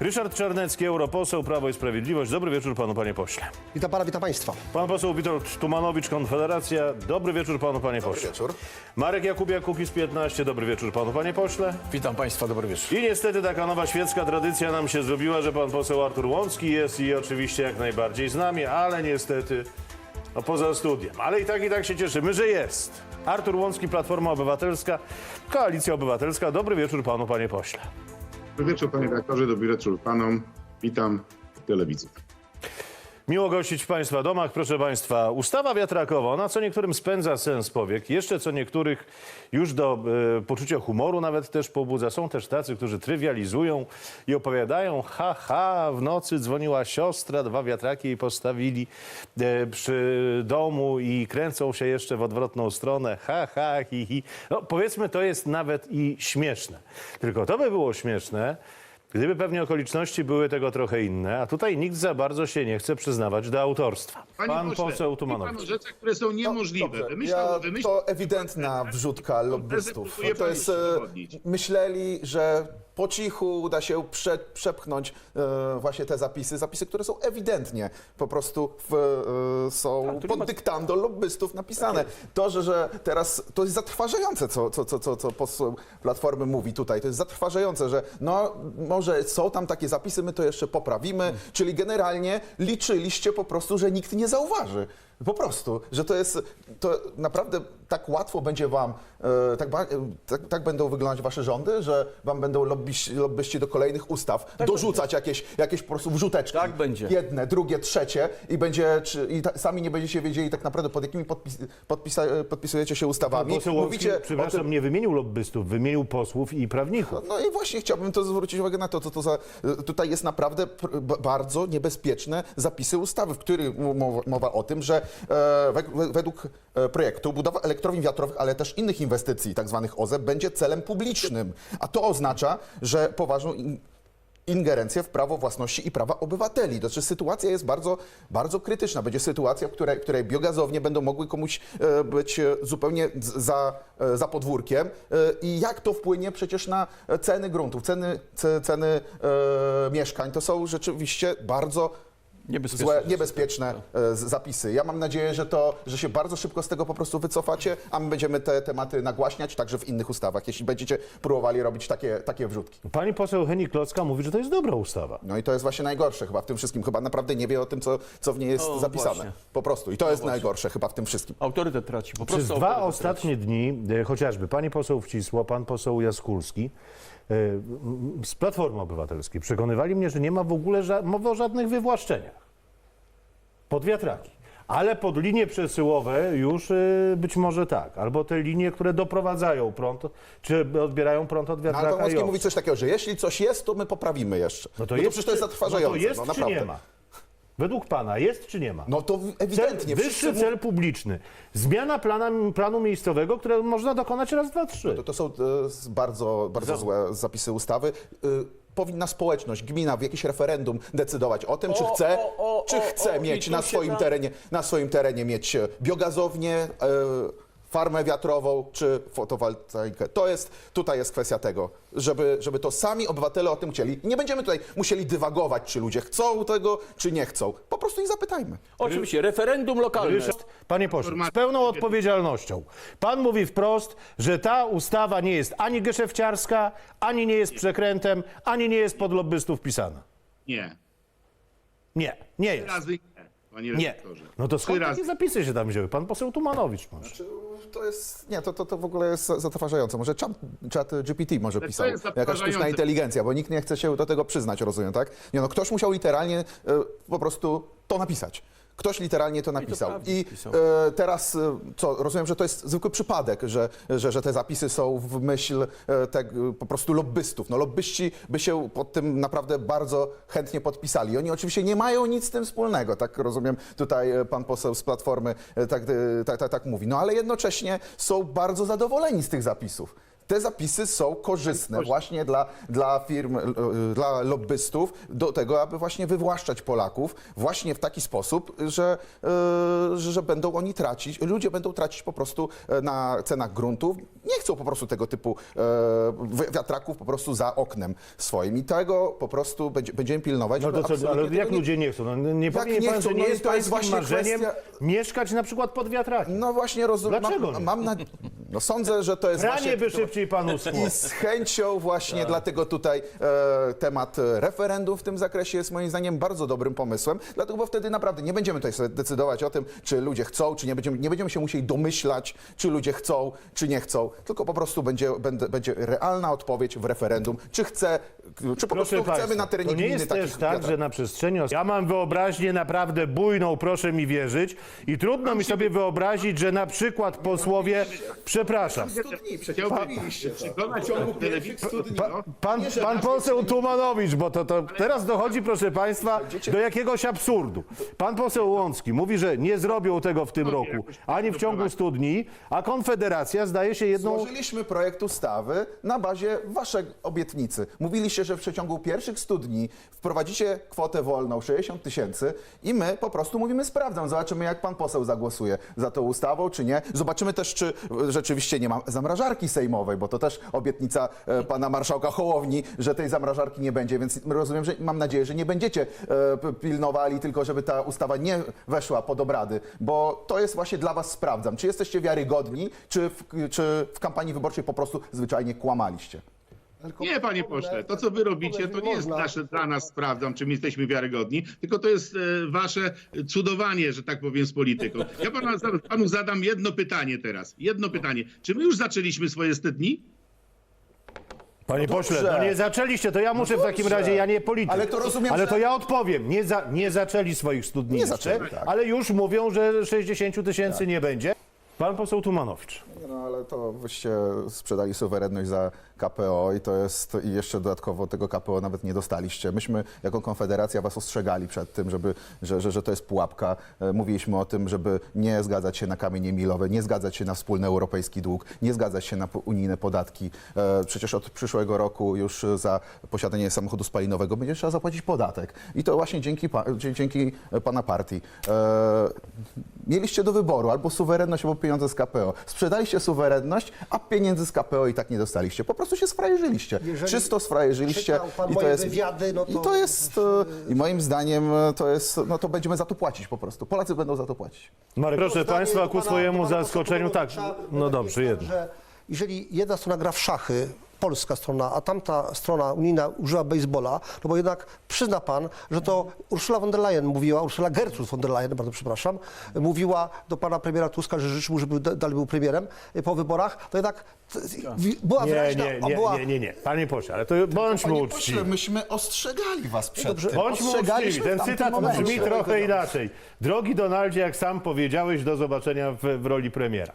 Ryszard Czarnecki, europoseł, Prawo i Sprawiedliwość. Dobry wieczór panu, panie pośle. Witam pana, witam państwa. Pan poseł Witold Tumanowicz, Konfederacja. Dobry wieczór panu, panie pośle. wieczór. Marek Jakubiak, Kukiz 15. Dobry wieczór panu, panie pośle. Witam Państwa, dobry wieczór. I niestety taka nowa świecka tradycja nam się zrobiła, że pan poseł Artur Łącki jest i oczywiście jak najbardziej z nami, ale niestety no, poza studiem. Ale i tak, i tak się cieszymy, że jest. Artur Łącki, Platforma Obywatelska, Koalicja Obywatelska. Dobry wieczór panu, panie pośle. Dobry wieczór panie redaktorze, dobry wieczór panom. Witam telewidzów. Miło gościć w Państwa domach. Proszę Państwa, ustawa wiatrakowa, ona co niektórym spędza sens powiek, jeszcze co niektórych już do e, poczucia humoru nawet też pobudza. Są też tacy, którzy trywializują i opowiadają, ha, ha, w nocy dzwoniła siostra, dwa wiatraki jej postawili e, przy domu i kręcą się jeszcze w odwrotną stronę, ha, ha, hi, hi. No, powiedzmy, to jest nawet i śmieszne. Tylko to by było śmieszne, Gdyby pewnie okoliczności były tego trochę inne, a tutaj nikt za bardzo się nie chce przyznawać do autorstwa. Panie Pan pośle, poseł mówi pan Tumanowicz. rzeczach, które są niemożliwe. Dobrze, Wymyślał, ja, wymyślał, to ewidentna wrzutka lobbystów. To jest, e, myśleli, że po cichu uda się prze, przepchnąć e, właśnie te zapisy, zapisy, które są ewidentnie po prostu w, e, są pod dyktando lobbystów napisane. To, że, że teraz to jest zatrważające, co, co, co, co, co poseł Platformy mówi tutaj, to jest zatrważające, że no może są tam takie zapisy, my to jeszcze poprawimy, czyli generalnie liczyliście po prostu, że nikt nie zauważy. Po prostu, że to jest, to naprawdę tak łatwo będzie wam, e, tak, e, tak, tak będą wyglądać wasze rządy, że wam będą lobbyści, lobbyści do kolejnych ustaw dorzucać jakieś, jakieś po prostu wrzuteczki. Tak będzie. Jedne, drugie, trzecie i będzie, czy, i ta, sami nie będziecie wiedzieli tak naprawdę pod jakimi podpis, podpisa, podpisujecie się ustawami. Poseł Łącki, Mówicie przepraszam, tym, nie wymienił lobbystów, wymienił posłów i prawników. no i właśnie chciałbym to zwrócić uwagę na to, co to za, tutaj jest naprawdę pr- b- bardzo niebezpieczne zapisy ustawy, w których mowa, mowa o tym, że e, we, we- według e, projektu budowa elektrowni wiatrowych, ale też innych inwestycji, tak zwanych OZE, będzie celem publicznym, a to oznacza, że poważną in, ingerencję w prawo własności i prawa obywateli. To znaczy sytuacja jest bardzo, bardzo krytyczna. Będzie sytuacja, w której, której biogazownie będą mogły komuś e, być e, zupełnie za, e, za podwórkiem. I jak to wpłynie przecież na ceny gruntów, ceny, ce- ceny mieszkań. To są rzeczywiście bardzo Niebezpieczne złe, niebezpieczne e, zapisy. Ja mam nadzieję, że to, że się bardzo szybko z tego po prostu wycofacie, a my będziemy te tematy nagłaśniać także w innych ustawach, jeśli będziecie próbowali robić takie, takie wrzutki. Pani poseł Henik Klocka mówi, że to jest dobra ustawa. No i to jest właśnie najgorsze chyba w tym wszystkim. Chyba naprawdę nie wie o tym, co, co w niej jest No zapisane. właśnie. Po prostu. I to jest najgorsze chyba w tym wszystkim. Autorytet traci, po Przez prostu dwa ostatnie dni, e, chociażby pani poseł Wcisło, pan poseł Jaskulski e, z Platformy Obywatelskiej przekonywali mnie, że nie ma w ogóle ża- mowy o żadnych wywłaszczeniach. Pod wiatraki. Ale pod linie przesyłowe już e, być może tak. Albo te linie, które doprowadzają prąd, czy odbierają prąd od No, ale wiatraka pan i mówi coś takiego, że jeśli coś jest, to my poprawimy jeszcze. No to, przecież to jest czy- zatrważające. No to jest no, czy naprawdę. nie ma? Według pana jest czy nie ma? No to Cel, ewidentnie. wyższy wszyscy cel publiczny. Zmiana plana, planu miejscowego, które można dokonać raz, dwa, trzy. To, to są e, z- bardzo, bardzo złe zapisy ustawy. Y, Powinna społeczność, gmina w jakimś referendum decydować o tym, czy chce, o, o, czy chce o, i mieć tu na się swoim, na- terenie, na swoim terenie mieć e, biogazownię, e, farmę wiatrową czy fotowoltaikę. To jest, tutaj jest kwestia tego, żeby, żeby to sami obywatele o tym chcieli. Nie będziemy tutaj musieli dywagować, czy ludzie chcą tego, czy nie chcą. Po prostu ich zapytajmy. Oczywiście, referendum lokalne. Ryszard, panie pośle, z pełną odpowiedzialnością. Pan mówi wprost, że ta ustawa nie jest ani geszefciarska, ani nie jest przekrętem, ani nie jest pod lobbystów pisana. Nie. Nie, nie jest. Razy panie Nie. redaktorze. No to skąd Trzy razy. takie zapisy się tam wzięły? Pan poseł Tumanowicz może. To jest, nie, to, to, to w ogóle jest za- zatrważające. Może chat, chat GPT może to pisał, jest jakaś sztuczna zatrważające. inteligencja, bo nikt nie chce się do tego przyznać, rozumiem, tak? Nie no, ktoś musiał literalnie e, po prostu to napisać. Ktoś literalnie to napisał. I pisał. e, teraz, e, co, rozumiem, że to jest zwykły przypadek, że, że, że te zapisy są w myśl e, te, po prostu lobbystów. No lobbyści by się pod tym naprawdę bardzo chętnie podpisali. Oni oczywiście nie mają nic z tym wspólnego, tak rozumiem, tutaj e, pan poseł z Platformy e, tak, e, tak, tak, tak mówi. No ale jednocześnie są bardzo zadowoleni z tych zapisów. Te zapisy są korzystne właśnie dla, dla firm, e, dla lobbystów do tego, aby właśnie wywłaszczać Polaków właśnie w taki sposób, że, e, że, będą oni tracić, ludzie będą tracić po prostu e, na cenach gruntów. Nie chcą po prostu tego typu e, wi- wiatraków po prostu za oknem swoim i tego po prostu będzie, będziemy pilnować. No to co, ale jak nie- ludzie nie chcą? No, nie powinien nie pan, chcą? że No nie i jest to jest właśnie marzeniem kwestia- mieszkać na przykład pod wiatrakiem. No właśnie rozumiem. Dlaczego mam na, no sądzę, że to jest właśnie... by szybciej panu schło. I z chęcią właśnie Tak. dlatego tutaj e, temat referendum w tym zakresie jest moim zdaniem bardzo dobrym pomysłem, dlatego bo wtedy naprawdę nie będziemy tutaj sobie decydować o tym, czy ludzie chcą, czy nie będziemy, nie będziemy się musieli domyślać, czy ludzie chcą, czy nie chcą, tylko po prostu będzie, będzie, będzie realna odpowiedź w referendum, czy chce, czy po prostu chcemy na terenie to nie gminy jest takich też tak, że na przestrzeni... os- Ja mam wyobraźnię naprawdę bujną, proszę mi wierzyć i trudno mi sobie wyobrazić, że na przykład posłowie... Przepraszam. Chciałbym przekonać o telewizji. Pa, pan, pan poseł Tumanowicz, bo to, to teraz dochodzi, proszę Państwa, do jakiegoś absurdu. Pan poseł Łącki mówi, że nie zrobią tego w tym roku, ani w ciągu 100 dni, a Konfederacja zdaje się jedną... Złożyliśmy projekt ustawy na bazie waszej obietnicy. Mówiliście, że w przeciągu pierwszych 100 dni wprowadzicie kwotę wolną 60 tysięcy i my po prostu mówimy sprawdzam. Zobaczymy, jak pan poseł zagłosuje za tą ustawą, czy nie. Zobaczymy też, czy e, rzeczywiście nie ma zamrażarki sejmowej, bo to też obietnica e, pana marszałka Hołowni, że tej zamrażarki nie będzie, więc rozumiem, że mam nadzieję, że nie będziecie e, pilnowali tylko, żeby ta ustawa nie weszła pod obrady, bo to jest właśnie dla was sprawdzam, czy jesteście wiarygodni, czy w, czy w kampanii wyborczej po prostu zwyczajnie kłamaliście. Nie, panie pośle, to co wy robicie, to nie jest nasze, dla nas, sprawdzam, czy my jesteśmy wiarygodni, tylko to jest e, wasze cudowanie, że tak powiem, z polityką. Ja panu, panu zadam jedno pytanie teraz. Jedno pytanie. Czy my już zaczęliśmy swoje 100 dni? Panie pośle, dobrze. no nie zaczęliście, to ja muszę w takim razie, ja nie polityk. Ale to rozumiem, Ale to ja odpowiem. Nie, za, nie zaczęli swoich studni Nie jeszcze, zaczęli, tak. ale już mówią, że 60 tysięcy nie będzie. Pan poseł Tumanowicz. No ale to wyście sprzedali suwerenność za KPO i to jest i jeszcze dodatkowo tego KPO nawet nie dostaliście. Myśmy jako Konfederacja was ostrzegali przed tym, żeby, że, że, że to jest pułapka. E, Mówiliśmy o tym, żeby nie zgadzać się na kamienie milowe, nie zgadzać się na wspólny europejski dług, nie zgadzać się na unijne podatki. E, Przecież od przyszłego roku już za posiadanie samochodu spalinowego będzie trzeba zapłacić podatek. I to właśnie dzięki, dzięki pana partii. E, Mieliście do wyboru albo suwerenność, albo pieniądze z KPO. Sprzedaliście suwerenność, a pieniędzy z KPO i tak nie dostaliście. Po prostu się sfrajerzyliście. Jeżeli Czysto sfrajerzyliście. I to jest, wywiady, no I to- to jest, e, i moim zdaniem e, to jest, no to będziemy za to płacić po prostu. Polacy będą za to płacić. Marek, proszę Państwa, ku swojemu zaskoczeniu, tak, no dobrze, jedno. że jeżeli jedna strona gra w szachy, polska strona, a tamta strona unijna używa baseballa, no bo jednak przyzna pan, że to Ursula von der Leyen mówiła, Ursula Gertrud von der Leyen, bardzo przepraszam, mówiła do pana premiera Tuska, że życzy mu, żeby da- dalej był premierem y, po wyborach, to jednak była Nie, wyraźna, nie, nie, była, nie, nie, nie. Panie pośle, ale to bądźmy uczciwi. myśmy ostrzegali was przed Dobrze. tym. Bądźmy uczciwi. Ten cytat momencie. brzmi trochę inaczej. Drogi Donaldzie, jak sam powiedziałeś, do zobaczenia w, w roli premiera.